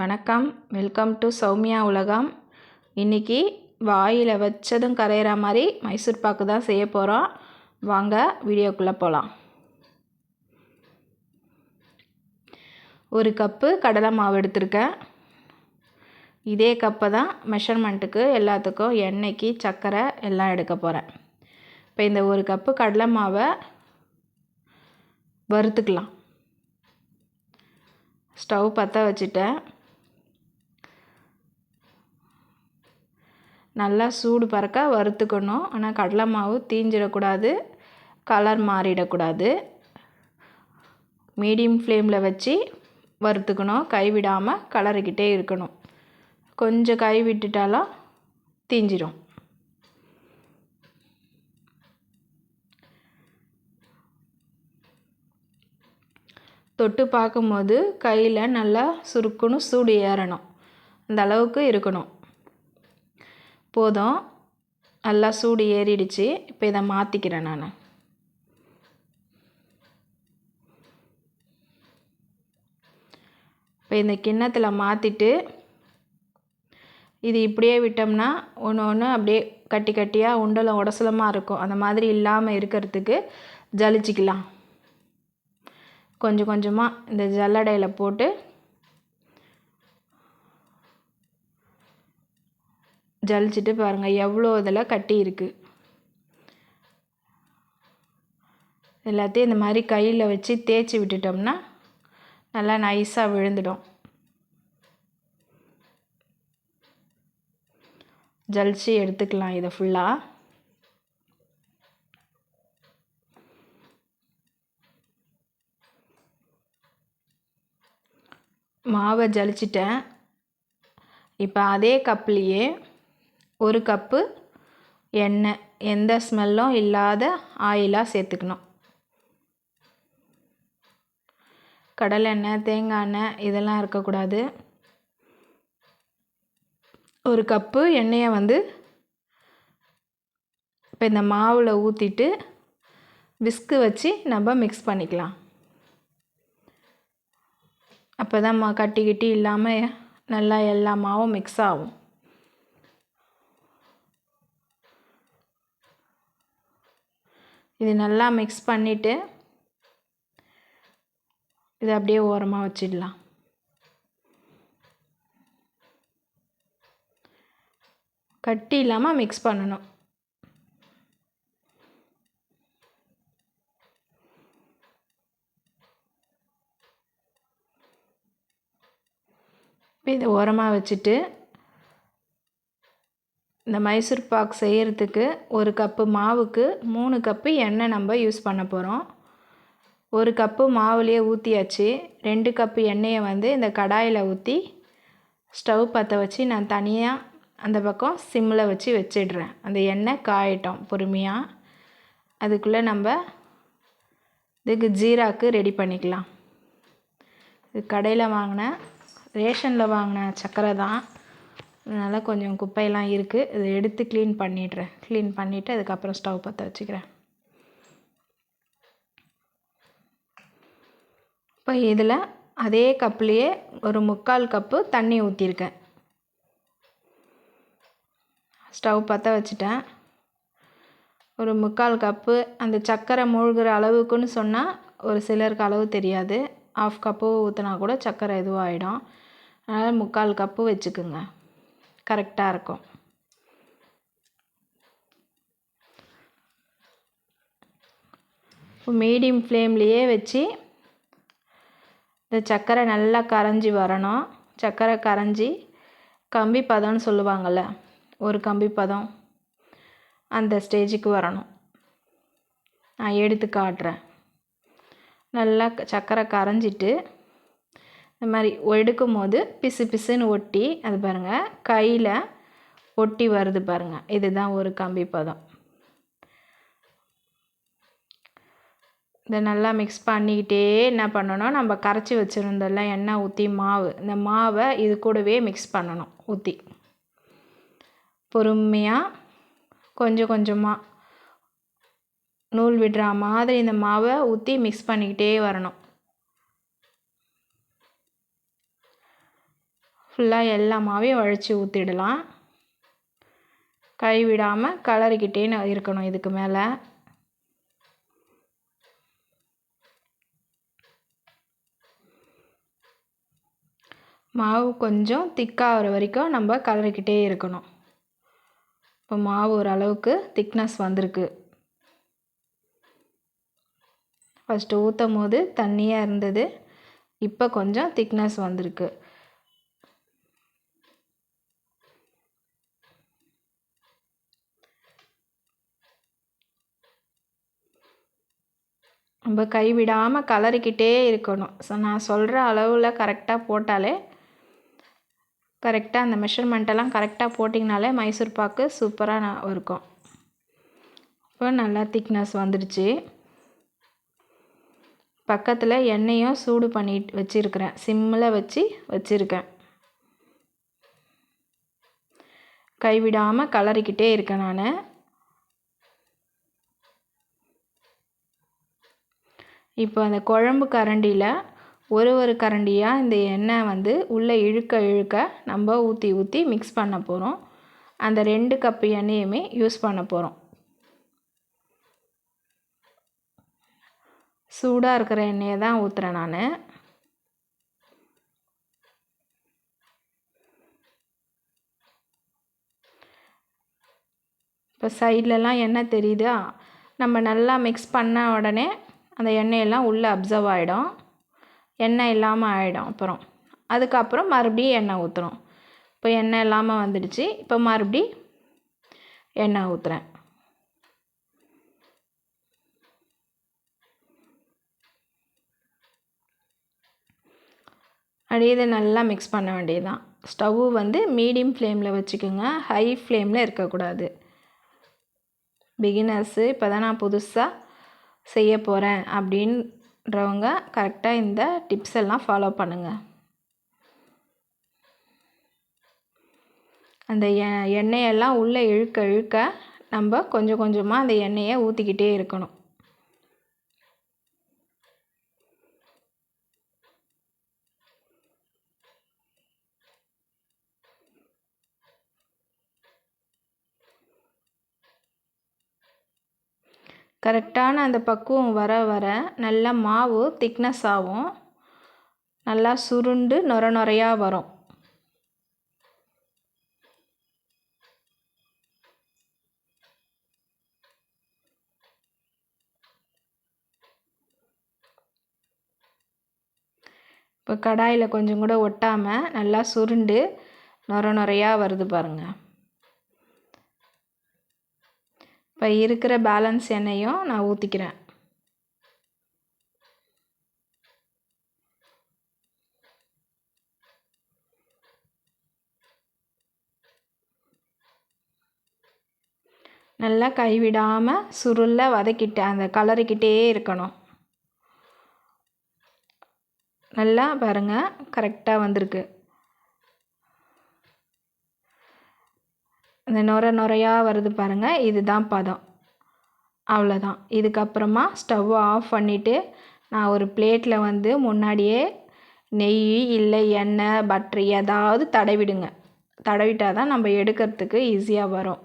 வணக்கம். Welcome to Soumya உலகம். இன்றைக்கி வாயில் வச்சதும் கரையிற மாதிரி மைசூர் பாக்கு தான் செய்ய போகிறோம் வாங்க வீடியோக்குள்ளே போகலாம் ஒரு கப்பு கடலை மாவு எடுத்திருக்கேன். இதே கப்பை தான் மெஷர்மெண்ட்டுக்கு எல்லாத்துக்கும் எண்ணெய்க்கு சர்க்கரை எல்லாம் எடுக்க போகிறேன் இப்போ இந்த ஒரு கப்பு கடலை மாவை வறுத்துக்கலாம். ஸ்டவ் பற்ற வச்சுட்டேன். நல்லா சூடு பறக்க வறுத்துக்கணும். ஆனால் கடலை மாவு தீஞ்சிடக்கூடாது. கலர் மாறிடக்கூடாது. மீடியம் ஃப்ளேமில் வச்சு வறுத்துக்கணும். கைவிடாமல் கலரிக்கிட்டே இருக்கணும். கொஞ்சம் கை விட்டுட்டாலும் தீஞ்சிடும் தொட்டு பார்க்கும்போது கையில் நல்லா சுருக்குன்னு சூடு ஏறணும். அந்த அளவுக்கு இருக்கணும். போதும் நல்லா சூடு ஏறிடுச்சு. இப்போ இதை மாற்றிக்கிறேன் நான். இப்போ இந்த கிண்ணத்தில் மாற்றிட்டு இது இப்படியே விட்டோம்னா ஒன்று ஒன்று அப்படியே கட்டி கட்டியாக உண்டலம் உடசலமாக இருக்கும். அந்த மாதிரி இல்லாமல் இருக்கிறதுக்கு ஜலிச்சிக்கலாம். கொஞ்சம் கொஞ்சமாக இந்த ஜல்லடையில் போட்டு ஜலிச்சுட்டு பாருங்கள் எவ்வளோ இதில் கட்டி இருக்குது எல்லாத்தையும் இந்த மாதிரி கையில் வச்சு தேய்ச்சி விட்டுட்டோம்னா நல்லா நைஸாக விழுந்துடும். ஜலிச்சு எடுத்துக்கலாம் இதை ஃபுல்லாக மாவை ஜலிச்சிட்டேன். இப்போ அதே கப்லேயே ஒரு கப்பு எண்ணெய். எந்த ஸ்மெல்லும் இல்லாத ஆயிலாக சேர்த்துக்கணும். கடலெண்ணெய் தேங்காய் எண்ணெய் இதெல்லாம் இருக்கக்கூடாது. ஒரு கப்பு எண்ணெயை வந்து இப்போ இந்த மாவில் ஊற்றிட்டு விஸ்கு வச்சு நம்ம மிக்ஸ் பண்ணிக்கலாம். அப்போ தான் மா கட்டி கிட்டி இல்லாமல் நல்லா எல்லா மாவும் மிக்ஸ் ஆகும். இது நல்லா மிக்ஸ் பண்ணிவிட்டு இதை அப்படியே ஓரமாக வச்சிடலாம். கட்டி இல்லாமல் மிக்ஸ் பண்ணணும். இதை ஓரமாக வச்சுட்டு இந்த மைசூர் பாக் செய்கிறதுக்கு ஒரு கப்பு மாவுக்கு மூணு கப்பு எண்ணெய் நம்ம யூஸ் பண்ண போகிறோம் ஒரு கப்பு மாவுலேயே ஊற்றியாச்சு ரெண்டு கப்பு எண்ணெயை வந்து இந்த கடாயில் ஊற்றி ஸ்டவ் பற்ற வச்சு நான் தனியாக அந்த பக்கம் சிம்மில் வச்சு வச்சிடுறேன். அந்த எண்ணெய் காயட்டும் பொறுமையாக அதுக்குள்ளே நம்ம இதுக்கு ஜீராக்கு ரெடி பண்ணிக்கலாம். இது கடையில் வாங்கின ரேஷனில் வாங்கின சர்க்கரை தான். அதனால் கொஞ்சம் குப்பையெல்லாம் இருக்குது இதை எடுத்து க்ளீன் பண்ணிடுறேன். க்ளீன் பண்ணிவிட்டு அதுக்கப்புறம் ஸ்டவ் பற்ற வச்சுக்கிறேன். இப்போ இதில் அதே கப்லேயே ஒரு முக்கால் கப்பு தண்ணி ஊற்றிருக்கேன் ஸ்டவ் பற்ற வச்சுட்டேன். ஒரு முக்கால் கப்பு அந்த சர்க்கரை மூழ்கிற அளவுக்குன்னு சொன்னால் ஒரு சிலருக்கு அளவு தெரியாது. ஆஃப் கப்பு ஊற்றினா கூட சர்க்கரை இதுவாகிடும் அதனால் முக்கால் கப்பு வச்சுக்குங்க. கரெக்டாக இருக்கும். மீடியம் ஃப்ளேம்லேயே வச்சு இந்த சர்க்கரை நல்லா கரைஞ்சி வரணும். சர்க்கரை கரைஞ்சி கம்பி பதம்னு சொல்லுவாங்கள்ல ஒரு கம்பி பதம் அந்த ஸ்டேஜுக்கு வரணும். நான் எடுத்து காட்டுறேன். நல்லா சர்க்கரை கரைஞ்சிட்டு இந்த மாதிரி எடுக்கும் போது பிசு பிசுன்னு ஒட்டி அது பாருங்கள் கையில் ஒட்டி வருது பாருங்கள் இதுதான் ஒரு கம்பி பதம். இதை நல்லா மிக்ஸ் பண்ணிக்கிட்டே என்ன பண்ணணும்? நம்ம கரைச்சி வச்சுருந்தோம்ல எண்ணெய் ஊற்றி மாவு. இந்த மாவை இது கூடவே மிக்ஸ் பண்ணணும் ஊற்றி பொறுமையாக கொஞ்சம் கொஞ்சமாக நூல் விடுற மாதிரி இந்த மாவை ஊற்றி மிக்ஸ் பண்ணிக்கிட்டே வரணும். ஃபுல்லாக எல்லா வழித்து ஊற்றிடலாம் கைவிடாமல் கலரிக்கிட்டே இருக்கணும் இதுக்கு மேலே. மாவு கொஞ்சம் திக்காகிற வரைக்கும் நம்ம கலரிக்கிட்டே இருக்கணும். இப்போ மாவு ஓரளவுக்கு திக்னஸ் வந்திருக்கு. ஃபஸ்ட்டு ஊற்றும் போது தண்ணியாக இருந்தது. இப்போ கொஞ்சம் திக்னஸ் வந்திருக்கு. நம்ம கைவிடாமல் கலரிக்கிட்டே இருக்கணும். ஸோ நான் சொல்கிற அளவில் கரெக்டாக போட்டாலே கரெக்டாக அந்த மெஷர்மெண்ட்டெல்லாம் கரெக்டாக போட்டிங்கனாலே மைசூர் பாக்கு சூப்பராக நான் இருக்கும். இப்போ நல்லா திக்னஸ் வந்துடுச்சு. பக்கத்தில் எண்ணெயும் சூடு பண்ணி வச்சுருக்கிறேன். சிம்மில் வச்சு வச்சுருக்கேன். கைவிடாமல் கலரிக்கிட்டே இருக்கேன் நான். இப்போ அந்த குழம்பு கரண்டியில் ஒரு ஒரு கரண்டியாக இந்த எண்ணெய் வந்து உள்ளே இழுக்க இழுக்க நம்ம ஊற்றி ஊற்றி மிக்ஸ் பண்ண போகிறோம் அந்த ரெண்டு கப்பு எண்ணெயுமே யூஸ் பண்ண போகிறோம் சூடாக இருக்கிற எண்ணெயை தான் ஊற்றுறேன் நான். இப்போ சைட்லலாம் எண்ணெய் தெரியுதா? நம்ம நல்லா மிக்ஸ் பண்ண உடனே அந்த எண்ணெயெல்லாம் உள்ளே அப்சர்வ் ஆகிடும் எண்ணெய் இல்லாமல் ஆகிடும் அப்புறம். அதுக்கப்புறம் மறுபடியும் எண்ணெய் ஊற்றுறோம் இப்போ எண்ணெய் இல்லாமல் வந்துடுச்சு. இப்போ மறுபடி எண்ணெய் ஊற்றுறேன் அப்படியே இதை நல்லா மிக்ஸ் பண்ண வேண்டியது தான் ஸ்டவ்வு வந்து மீடியம் ஃப்ளேமில் வச்சுக்கோங்க. ஹை ஃப்ளேமில் இருக்கக்கூடாது. பிகினர்ஸு இப்போ தான் நான் புதுசாக செய்ய போகிறேன் அப்படின்றவங்க கரெக்டாக இந்த டிப்ஸ் எல்லாம் ஃபாலோ பண்ணுங்கள் அந்த எண்ணெயெல்லாம் உள்ளே இழுக்க இழுக்க நம்ம கொஞ்சம் கொஞ்சமாக அந்த எண்ணெயை ஊற்றிக்கிட்டே இருக்கணும். கரெக்டான அந்த பக்குவம் வர வர நல்லா மாவு திக்னஸ் ஆகும் நல்லா சுருண்டு நொர நொறையாக வரும். இப்போ கடாயில் கொஞ்சம் கூட ஒட்டாமல் நல்லா சுருண்டு நொர நொறையாக வருது பாருங்கள் இப்போ இருக்கிற பேலன்ஸ் எண்ணெயும் நான் ஊற்றிக்கிறேன் நல்லா கைவிடாமல் சுருள வதக்கிட்டு அந்த கலரிக்கிட்டே இருக்கணும். நல்லா பாருங்கள் கரெக்டாக வந்திருக்கு. இந்த நுர நுரையாக வருது பாருங்கள் இதுதான் பதம். அவ்வளோதான் இதுக்கப்புறமா ஸ்டவ்வை ஆஃப் பண்ணிவிட்டு நான் ஒரு பிளேட்டில் வந்து முன்னாடியே நெய் இல்லை எண்ணெய் பட்ரு ஏதாவது தடவிடுங்க. தடவிட்டால் தான் நம்ம எடுக்கிறதுக்கு ஈஸியாக வரும்.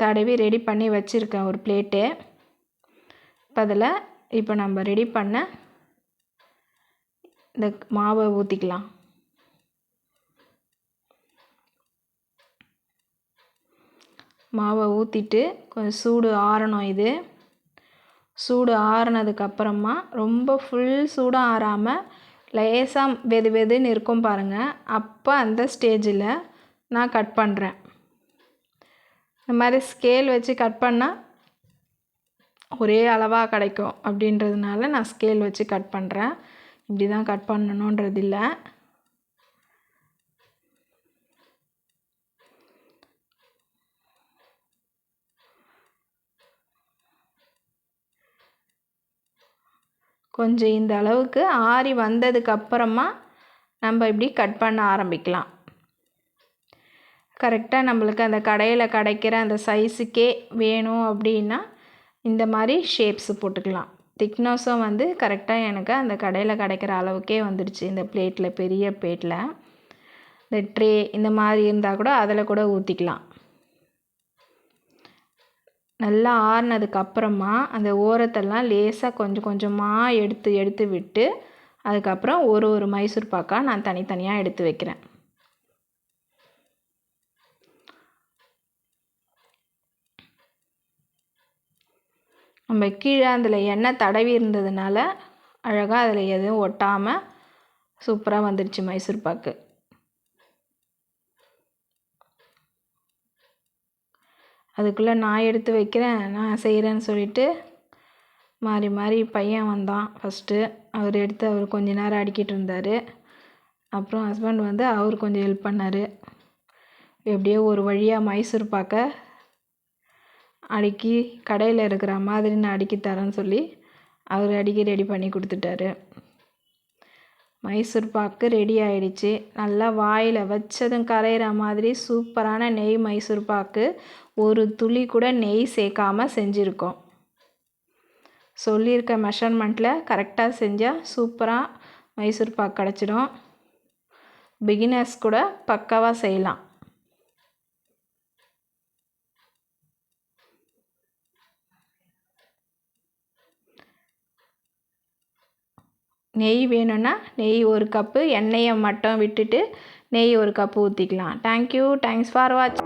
தடவி ரெடி பண்ணி வச்சுருக்கேன் ஒரு பிளேட்டு இப்போ அதில் இப்போ நம்ம ரெடி பண்ண இந்த மாவை ஊற்றிக்கலாம் மாவை ஊற்றிட்டு கொஞ்சம் சூடு ஆறணும் இது. சூடு ஆறினதுக்கப்புறமா ரொம்ப ஃபுல் சூடாக ஆறாமல் லேசாக வெது வெதுன்னு இருக்கும் பாருங்கள் அப்போ அந்த ஸ்டேஜில் நான் கட் பண்ணுறேன் இந்த மாதிரி ஸ்கேல் வச்சு கட் பண்ணால் ஒரே அளவாக கிடைக்கும். அப்படின்றதுனால நான் ஸ்கேல் வச்சு கட் பண்ணுறேன் இப்படி தான் கட் பண்ணணுன்றது இல்லை கொஞ்சம் இந்த அளவுக்கு ஆறி வந்ததுக்கப்புறமா நம்ம இப்படி கட் பண்ண ஆரம்பிக்கலாம். கரெக்டாக நம்மளுக்கு அந்த கடையில் கிடைக்கிற அந்த சைஸுக்கே வேணும் அப்படின்னா இந்த மாதிரி ஷேப்ஸு போட்டுக்கலாம். திக்னஸும் வந்து கரெக்டாக எனக்கு அந்த கடையில் கிடைக்கிற அளவுக்கே வந்துடுச்சு. இந்த பிளேட்டில் பெரிய பிளேட்டில் இந்த ட்ரே இந்த மாதிரி இருந்தால் கூட அதில் கூட ஊற்றிக்கலாம் நல்லா ஆறுனதுக்கு அப்புறமா அந்த ஓரத்தெல்லாம் லேசாக கொஞ்சம் கொஞ்சமாக எடுத்து எடுத்து விட்டு அதுக்கப்புறம் ஒரு ஒரு மைசூர் பாக்காக நான் தனித்தனியாக எடுத்து வைக்கிறேன். நம்ம கீழே அதில் எண்ணெய் தடவி இருந்ததுனால அழகாக அதில் எதுவும் ஒட்டாமல் சூப்பராக வந்துடுச்சு மைசூர் பாக்கு. அதுக்குள்ளே நான் எடுத்து வைக்கிறேன் நான் செய்கிறேன்னு சொல்லிட்டு மாறி மாறி பையன் வந்தான். ஃபஸ்ட்டு அவர் எடுத்து அவர் கொஞ்ச நேரம் அடிக்கிட்டு இருந்தார். அப்புறம் ஹஸ்பண்ட் வந்து அவர் கொஞ்சம் ஹெல்ப் பண்ணார். எப்படியோ ஒரு வழியாக மைசூர் பாக்கை அடுக்கி கடையில் இருக்கிற மாதிரி நான் அடுக்கி தரேன்னு சொல்லி அவர் அடிக்கி ரெடி பண்ணி கொடுத்துட்டாரு. மைசூர் பாக்கு ரெடி ஆயிடுச்சு. நல்லா வாயில் வச்சதும் கரையிற மாதிரி சூப்பரான நெய் மைசூர் பாக்கு. ஒரு துளி கூட நெய் சேர்க்காம செஞ்சுருக்கோம். சொல்லியிருக்க மெஷர்மெண்ட்டில் கரெக்டாக செஞ்சால் சூப்பராக மைசூர் பாக்கு கிடச்சிடும். பிகினர்ஸ் கூட பக்காவாக செய்யலாம். நெய் வேணும்னா நெய் ஒரு கப்பு எண்ணெயை மட்டும் விட்டுட்டு நெய் ஒரு கப்பு ஊற்றிக்கலாம் தேங்க்யூ தேங்க்ஸ் ஃபார் வாட்ச்